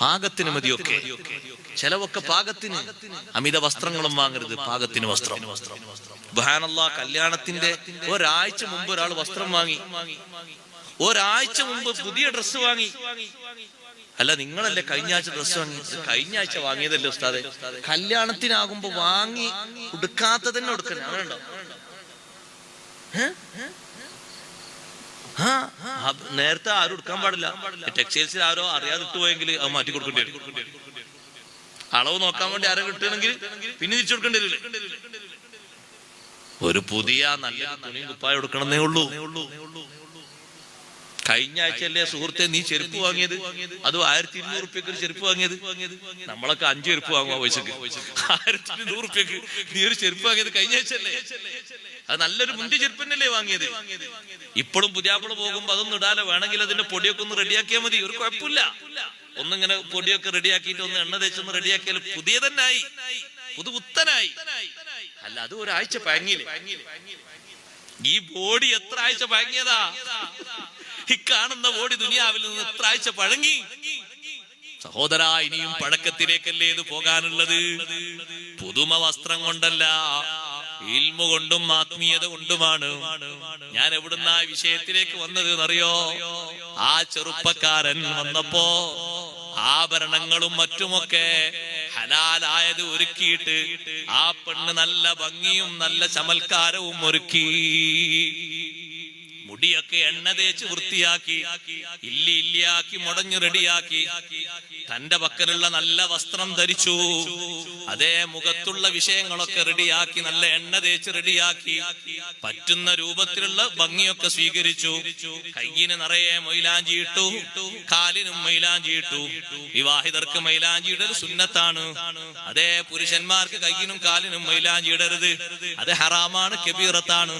പാകത്തിന് മതിയൊക്കെ. ചെലവൊക്കെ പാകത്തിന്. അമിത വസ്ത്രങ്ങളും വാങ്ങരുത് പാകത്തിന് വസ്ത്രം. ബഹാനല്ല കല്യാണത്തിന്റെ ഒരാഴ്ച മുമ്പ് ഒരാൾ വസ്ത്രം വാങ്ങി. ഒരാഴ്ച മുമ്പ് പുതിയ ഡ്രസ്സ് വാങ്ങി. അല്ല നിങ്ങളല്ലേ കഴിഞ്ഞ ആഴ്ച ഡ്രസ്സ് വാങ്ങി? കഴിഞ്ഞ ആഴ്ച വാങ്ങിയതല്ലേ ഉസ്താദെ? കല്യാണത്തിനാകുമ്പോ വാങ്ങി ഉടുക്കാത്തതന്നെ ഉടുക്കണേ അങ്ങനെ? നേരത്തെ ആരും എടുക്കാൻ പാടില്ല. ടെക്സ്റ്റൈൽസിൽ ആരോ അറിയാതെ ഇട്ടുപോയെങ്കിൽ അത് മാറ്റി കൊടുക്കേണ്ടി അളവ് നോക്കാൻ വേണ്ടി ആരോ കിട്ടുകയാണെങ്കിൽ പിന്നെ തിരിച്ചു കൊടുക്കേണ്ടി ഒരു പുതിയ നല്ല തുണിയും കുപ്പായ എടുക്കണമെന്നേ ഉള്ളൂ. കഴിഞ്ഞ ആഴ്ചയല്ലേ സുഹൃത്തെ നീ ചെരുപ്പ് വാങ്ങിയത്? അത് ആയിരത്തി ഇരുന്നൂറ് റുപ്യക്ക് ഒരു ചെരുപ്പ് വാങ്ങിയത്? നമ്മളൊക്കെ അഞ്ചു ചെരുപ്പ് വാങ്ങുക പൈസക്ക്. ആയിരത്തി ഇരുന്നൂറ് റുപ്യക്ക് നീ ഒരു ചെരുപ്പ് വാങ്ങിയത് കഴിഞ്ഞ ആഴ്ചയല്ലേ? അത് നല്ലൊരു മുന്തി ചെരുപ്പ് തന്നെയല്ലേ വാങ്ങിയത്? ഇപ്പോഴും പുതിയാപ്പിള പോകുമ്പോ അതൊന്നും ഇടാതെ വേണമെങ്കിൽ അതിന്റെ പൊടിയൊക്കെ ഒന്ന് റെഡിയാക്കിയാൽ മതി. ഒരു കുഴപ്പമില്ല. ഒന്നിങ്ങനെ പൊടിയൊക്കെ റെഡിയാക്കിയിട്ട് ഒന്ന് എണ്ണ തേച്ചൊന്ന് റെഡിയാക്കിയാൽ പുതിയ തന്നെ ആയി പുതുപുത്തനായി. അല്ല അത് ഒരാഴ്ച പഴങ്ങിയില്ലേ? ഈ ബോഡി എത്ര ആഴ്ച പഴങ്ങിയതാ? ഈ കാണുന്ന ഓടി ദുനിയാവിൽ നിന്ന് എത്ര പഴങ്ങി. സഹോദര ഇനിയും പഴക്കത്തിലേക്കല്ലേ ഇത് പോകാനുള്ളത്? പുതുമ വസ്ത്രം കൊണ്ടല്ല ഇൽമുകൊണ്ടും ആത്മീയത കൊണ്ടുമാണ്. ഞാൻ എവിടുന്ന ആ വിഷയത്തിലേക്ക് വന്നത് എന്നറിയോ ആ ചെറുപ്പക്കാരൻ വന്നപ്പോ ആഭരണങ്ങളും മറ്റുമൊക്കെ ഹലാലായത് ഒരുക്കിയിട്ട് ആ പെണ്ണ് നല്ല ഭംഗിയും നല്ല ചമൽക്കാരവും ഒരുക്കി. മുടിയൊക്കെ എണ്ണ തേച്ച് വൃത്തിയാക്കി ഇല്ലി ഇല്ലിയാക്കി മുടഞ്ഞു റെഡിയാക്കി തന്റെ പക്കലുള്ള നല്ല വസ്ത്രം ധരിച്ചു. അതേ മുഖത്തുള്ള വിഷയങ്ങളൊക്കെ റെഡിയാക്കി നല്ല എണ്ണ തേച്ച് റെഡിയാക്കി പറ്റുന്ന രൂപത്തിലുള്ള ഭംഗിയൊക്കെ സ്വീകരിച്ചു. കയ്യിന് നിറയെ മൈലാഞ്ചി ഇട്ടു കാലിനും മൈലാഞ്ചി ഇട്ടു. വിവാഹിതർക്ക് മൈലാഞ്ചി ഇടൽ സുന്നത്താണ്. അതേ പുരുഷന്മാർക്ക് കയ്യിനും കാലിനും മൈലാഞ്ചി ഇടരുത്. അത് ഹറാമാണ് കബീറത്താണ്.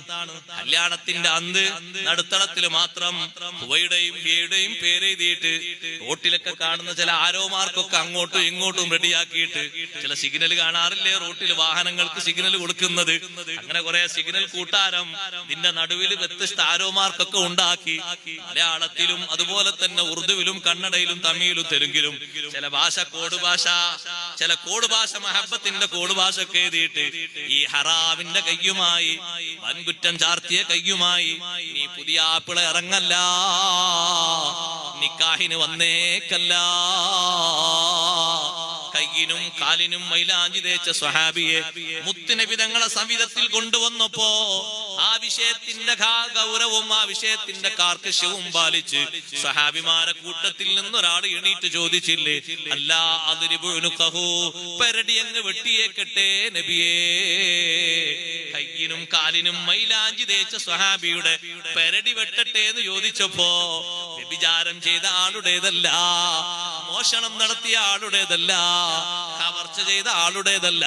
കല്യാണത്തിന്റെ അന്ത് നടുത്തളത്തിൽ മാത്രം ഹുവയുടെയും ഹിയയുടെയും പേരെഴുതിയിട്ട് റോട്ടിലൊക്കെ കാണുന്ന ചില ആരോമാർക്കൊക്കെ അങ്ങോട്ടും ഇങ്ങോട്ടും റെഡിയാക്കിയിട്ട് ചില സിഗ്നൽ കാണാറില്ലേ? റോട്ടിൽ വാഹനങ്ങൾക്ക് സിഗ്നൽ കൊടുക്കുന്നത്. അങ്ങനെ കുറെ സിഗ്നൽ കൂട്ടാരം നിന്റെ നടുവിൽ വ്യത്യസ്ത ആരോമാർക്കൊക്കെ ഉണ്ടാക്കി. മലയാളത്തിലും അതുപോലെ തന്നെ ഉറുദുവിലും കന്നഡയിലും തമിഴിലും തെലുങ്കിലും ചില ഭാഷ കോഡ് ഭാഷ ചില കോഡ് ഭാഷ മഹബത്തിന്റെ കോഡ് ഭാഷ ഒക്കെ എഴുതിയിട്ട് ഈ ഹറാമിന്റെ കയ്യുമായി വൻകുറ്റം ചാർത്തിയ കയ്യുമായി നീ പുതിയ ആപ്പിള ഇറങ്ങല്ല. നിക്കാഹിന് വന്നേക്കല്ല. കയ്യിനും കാലിനും മൈലാഞ്ചി തേച്ച സ്വഹാബിയെ മുത്തുനബി തങ്ങളെ സംവിധത്തിൽ കൊണ്ടുവന്നപ്പോ ആ വിഷയത്തിന്റെ ഗൗരവവും ആ വിഷയത്തിന്റെ കാർക്കശ്യവും പാലിച്ച് സഹാബിമാരെ കൂട്ടത്തിൽ നിന്നൊരാൾ എണീറ്റ് ചോദിച്ചില്ലേ? അല്ല അതിരിബുനുക്കഹു പെരടി അങ്ങ് വെട്ടിയേക്കട്ടെ നബിയേ. കയ്യിനും കാലിനും മൈലാഞ്ചി തേച്ച സ്വഹാബിയുടെ പെരടി വെട്ടട്ടെ എന്ന് ചോദിച്ചപ്പോ വ്യഭിചാരം ചെയ്ത ആളുടേതല്ല മോഷണം നടത്തിയ ആളുടേതല്ല കവർച്ച ചെയ്ത ആളുടേതല്ല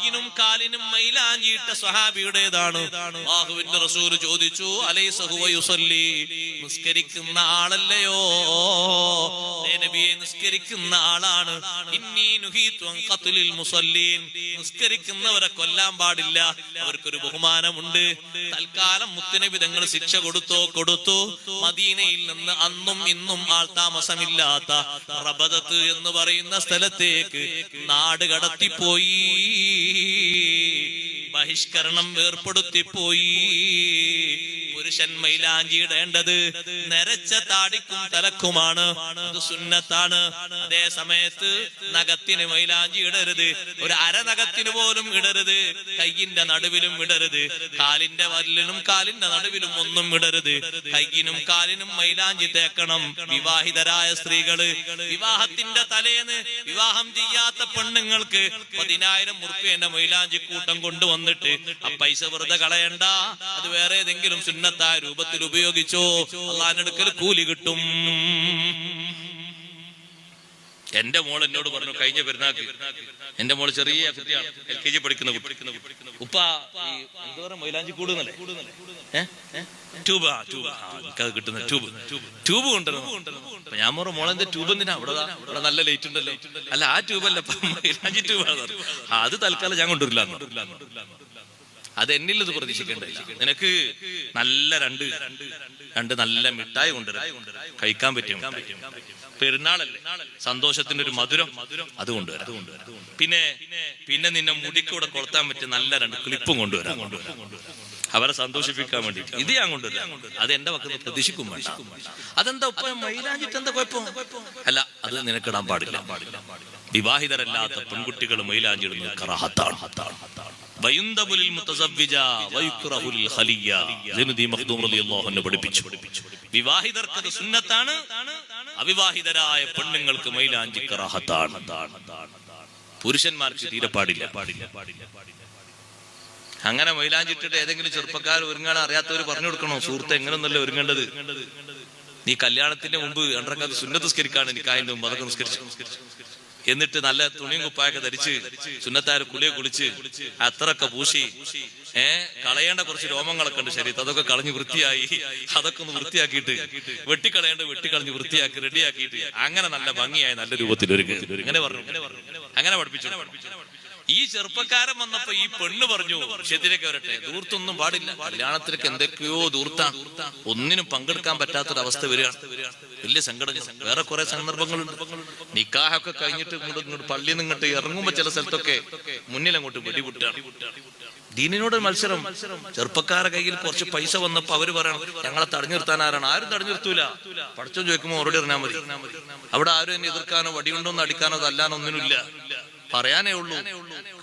കയ്യിനും കാലിനും മൈലാഞ്ഞിട്ട സ്വഹാബിയുടേതാണ്. ബാഹുവിന്റെ റസൂൽ ചോദിച്ചു അലൈസഹുവയുസല്ലി നിസ്കരിക്കുന്ന ആളല്ലയോ? നബിയെ നിസ്കരിക്കുന്ന ആളാണ്. ഇന്നി നുഹീതു അൻ ഖത്ലിൽ മുസല്ലീൻ. നിസ്കരിക്കുന്നവരെ കൊല്ലാൻ പാടില്ല. അവർക്കൊരു ബഹുമാനമുണ്ട്. തൽക്കാലം മുത്തുനബി തങ്ങൾ ശിക്ഷ കൊടുത്തോ? കൊടുത്തു. മദീനയിൽ നിന്ന് അന്നും ഇന്നും ആൾ താമസമില്ലാത്ത റബദത്ത് എന്ന് പറയുന്ന സ്ഥലത്തേക്ക് നാട് കടത്തിപ്പോയി. ബഹിഷ്കരണം ഏർപ്പെടുത്തിപ്പോയി പുരുഷൻ മൈലാഞ്ചി നരച്ച താടിക്കും തലക്കുമാണ്. അത് സുന്നത്താണ്. അതേ സമയത്ത് നഖത്തിന് മൈലാഞ്ചി ഇടരുത്. ഒരു അരനഖത്തിന് പോലും ഇടരുത്. കയ്യിന്റെ നടുവിലും ഇടരുത്. കാലിന്റെ വല്ലിനും കാലിന്റെ നടുവിലും ഒന്നും ഇടരുത്. കയ്യിനും കാലിനും മൈലാഞ്ചി തേക്കണം. വിവാഹിതരായ സ്ത്രീകൾ വിവാഹത്തിന്റെ തലേന്ന് വിവാഹം ചെയ്യാത്ത പെണ്ണുങ്ങൾക്ക് പതിനായിരം മുറുക്കേന്റെ മൈലാഞ്ചി കൂട്ടം കൊണ്ടുവന്നിട്ട് ആ പൈസ വെറുതെ കളയണ്ട. അത് വേറെ ഏതെങ്കിലും സുന്നത്തായ രൂപത്തിൽ ഉപയോഗിച്ചോ? അള്ളാഹിനടുക്കൽ കൂലി കിട്ടും. എന്റെ മോൾ എന്നോട് പറഞ്ഞു കഴിഞ്ഞ പെരുന്നാക്ക് എന്റെ മോൾ ചെറിയ കുട്ടിയാണ് എൽ കെ ജി പഠിക്കുന്ന ഉപ്പ ഈ എന്തോരം മൈലാഞ്ചി കൂടുന്നല്ലേ ഏ? ഏ? ട്യൂബ് ആ ആ, എനിക്കത് കിട്ടുന്ന ട്യൂബ്. ട്യൂബ് കൊണ്ടുവരണം. ഞാൻ മോറ മോളെന്റെ ട്യൂബ് എന്തിനാ? അവിടെ ഇവിടെ നല്ല ലൈറ്റ് ഉണ്ടല്ലോ. അല്ല ആ ട്യൂബ് അല്ല മൈലാഞ്ചി ട്യൂബ് അത് തൽക്കാലം ഞാൻ കൊണ്ടുവരില്ല അത് എന്നിൽ ഇത് പ്രതീക്ഷിക്കേണ്ടതില്ല. നിനക്ക് നല്ല രണ്ട് രണ്ട് നല്ല മിഠായി കൊണ്ടുവരാം കഴിക്കാൻ പറ്റും. പെരുന്നാളല്ലേ? സന്തോഷത്തിന്റെ ഒരു മധുരം അത് കൊണ്ടുവരാം. പിന്നെ പിന്നെ നിന്നെ മുടിക്കൂടെ കൊളുത്താൻ പറ്റിയ നല്ല രണ്ട് ക്ലിപ്പും കൊണ്ടുവരാം. കൊണ്ടുവരാം അവരെ സന്തോഷിപ്പിക്കാൻ വേണ്ടി ഇത് ഞാൻ കൊണ്ടുവരാം. അത് എന്റെ പക്കത്ത് പ്രതീക്ഷിക്കും വേണ്ട. അതെന്താ ഉപ്പ എന്താ അല്ല അത് നിനക്കിടാൻ പാടില്ല. വിവാഹിതരല്ലാത്ത പെൺകുട്ടികൾ മൈലാഞ്ചിടുന്നത് കറാഹത്താണ്. ഹത്താണ് മുത്തസവ്വിജ പഠിപ്പിച്ചു. വിവാഹിതർക്ക് സുന്നത്താണ് അവിവാഹിതരായ പെണ്ണുങ്ങൾക്ക് മൈലാഞ്ചി കറാഹത്താണ്. പുരുഷന്മാർക്ക് തീരെ പാടില്ല. പാടില്ല പാടില്ല അങ്ങനെ മൈലാഞ്ചിട്ടിട്ട് ഏതെങ്കിലും ചെറുപ്പക്കാർ ഒരുങ്ങാൻ അറിയാത്തവർ പറഞ്ഞു കൊടുക്കണോ? സുഹൃത്ത് എങ്ങനെയൊന്നല്ല ഒരുങ്ങേണ്ടത്? നീ കല്യാണത്തിന്റെ മുമ്പ് രണ്ടരക്കാലത്ത് സുന്നത്ത് സ്കരിക്കാണ് എനിക്ക് അതിന്റെ മുമ്പ് അതൊക്കെ നിസ്കരിച്ചു. എന്നിട്ട് നല്ല തുണിയും കുപ്പായൊക്കെ ധരിച്ച് സുന്നത്താര് കുളിയെ കുളിച്ച് അത്രയൊക്കെ പൂശി. ഏ കളയേണ്ട കുറച്ച് രോമങ്ങളൊക്കെ ഉണ്ട് ശരീരത്തിൽ അതൊക്കെ കളഞ്ഞ് വൃത്തിയായി. അതൊക്കെ ഒന്ന് വൃത്തിയാക്കിയിട്ട് വെട്ടിക്കളയേണ്ട വെട്ടിക്കളഞ്ഞ് വൃത്തിയാക്കി റെഡിയാക്കിയിട്ട്. അങ്ങനെ നല്ല ഭംഗിയായി നല്ല രൂപത്തിൽ ഒരു അങ്ങനെ പറഞ്ഞു. അങ്ങനെ പഠിപ്പിച്ചു. ഈ ചെറുപ്പക്കാരൻ വന്നപ്പോ ഈ പെണ്ണ് പറഞ്ഞു വിഷയത്തിലേക്ക് വരട്ടെ ദൂർത്തൊന്നും പാടില്ല കല്യാണത്തിലേക്ക് എന്തൊക്കെയോ ദൂർത്താണ് ഒന്നിനും പങ്കെടുക്കാൻ പറ്റാത്തൊരവസ്ഥ വരികയാണ് വലിയ സങ്കടം വേറെ കുറെ സന്ദർഭങ്ങളുണ്ട്. നിക്കാഹൊക്കെ കഴിഞ്ഞിട്ട് ഇങ്ങോട്ട് ഇങ്ങോട്ട് പള്ളിയിൽ നിന്ന് ഇങ്ങോട്ട് ഇറങ്ങുമ്പോ ചില സ്ഥലത്തൊക്കെ മുന്നിൽ അങ്ങോട്ട് വെടിപുട്ടാണ്. ദീനിനോട് മത്സരം ചെറുപ്പക്കാരെ കയ്യിൽ കുറച്ച് പൈസ വന്നപ്പോ അവർ പറയണം ഞങ്ങളെ തടഞ്ഞു നിർത്താൻ ആരാണ്? ആരും തടഞ്ഞു നിർത്തൂല. പഠിച്ചോ ചോദിക്കുമ്പോ മറുപടി അറിഞ്ഞാൽ മതി. അവിടെ ആരും എന്നെ എതിർക്കാനോ വടികൊണ്ടൊന്നും അടിക്കാനോ തല്ലാനോ ഒന്നിനുമില്ല. പറയാനേ ഉള്ളൂ.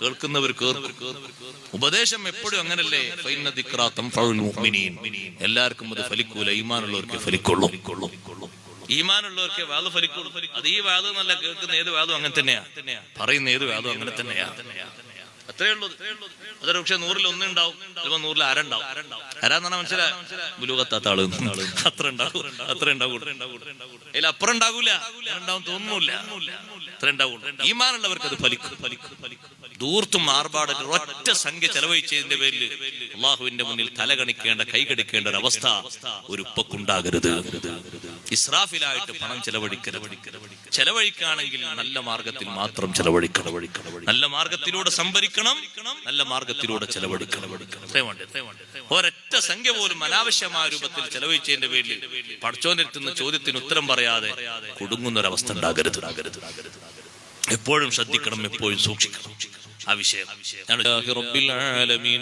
കേൾക്കുന്നവർ കേൾക്കും. ഉപദേശം എപ്പോഴും അങ്ങനല്ലേ. എല്ലാവർക്കും അത് ഫലിക്കൂല. ഈമാനുള്ളവർക്ക് ഫലിക്കുള്ളൂ. ഈമാനുള്ളവർക്ക് വാത് ഫലിക്കുള്ളൂ. അത് ഈ വാദം എന്നല്ല കേൾക്കുന്ന ഏത് വാദം അങ്ങനെ തന്നെയാ. പറയുന്ന ഏത് വാദം അങ്ങനെ തന്നെയാ. അത്രേ ഉള്ളൂ. അതൊരു പക്ഷെ നൂറിൽ ഒന്നുണ്ടാവും ചിലപ്പോ നൂറിൽ ആരണ്ടാവും ആരാന്നാണ് മനസ്സിലായ? ബുലുകത്താത്ത ആൾ. അത്ര ഉണ്ടാവും. അത്ര ഉണ്ടാവും അതിൽ അപ്പുറം ഉണ്ടാകൂല ഉണ്ടാവും തോന്നുന്നില്ല അത്ര ഉണ്ടാവുള്ളൂ. ഈമാനുള്ളവർക്ക് അത് ഫലിക്കും. ഫലിക്കും ഫലിക്കും ദൂർത്തും ആർഭാടത്തിൽ ഒറ്റ സംഖ്യ ചെലവഴിച്ചതിന്റെ പേരിൽ അള്ളാഹുവിന്റെ മുന്നിൽ തലകണിക്കേണ്ട കൈകടിക്കേണ്ട ഒരു അവസ്ഥ ഒരു ഉപ്പക്കുണ്ടാകരുത്. ഇസ്രാഫിലായിട്ട് പണം ചെലവഴിക്കരുത് ചെലവഴിക്കുകയാണെങ്കിൽ നല്ല മാർഗത്തിൽ മാത്രം ചെലവഴിക്കണം നല്ല മാർഗത്തിലൂടെ സംഭരിക്കണം നല്ല മാർഗത്തിലൂടെ ചെലവഴിക്കണം അത്രേ വേണ്ടേ, അത്രേ വേണ്ടേ. ഒരൊറ്റ സംഖ്യ പോലും അനാവശ്യമായ രൂപത്തിൽ ചെലവഴിച്ചതിന്റെ പേരിൽ പഠിച്ചോനിരുത്തുന്ന ചോദ്യത്തിന് ഉത്തരം പറയാതെ കുടുങ്ങുന്ന ഒരു അവസ്ഥ ഉണ്ടാകരുത് എപ്പോഴും ശ്രദ്ധിക്കണം എപ്പോഴും സൂക്ഷിക്കണം ആ വിഷയം لله رب العالمين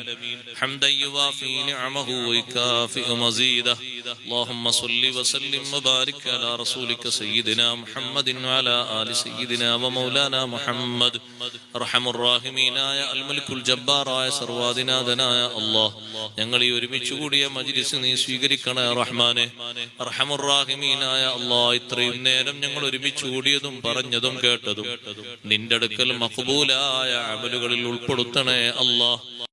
حمدا يوافي نعمه ويكافئ مزيده اللهم صل وسلم وبارك على رسولك سيدنا محمد وعلى آل سيدنا ومولانا محمد أرحم الراحمين يا الملك الجبار يا സർവാദിനാഥനായ അള്ളാഹ് ഞങ്ങൾ ഈ ഒരുമിച്ച് കൂടിയ മജ്ലിസ് നീ സ്വീകരിക്കണേ റഹ്മാനെ റഹമുറാഹിമീനായ അള്ളാഹ് ഇത്രയും നേരം ഞങ്ങൾ ഒരുമിച്ച് കൂടിയതും പറഞ്ഞതും കേട്ടതും നിന്റെ അടുക്കൽ മഖബൂലായ അമലുകളിൽ ഉൾപ്പെടുത്തണേ അള്ളാഹ്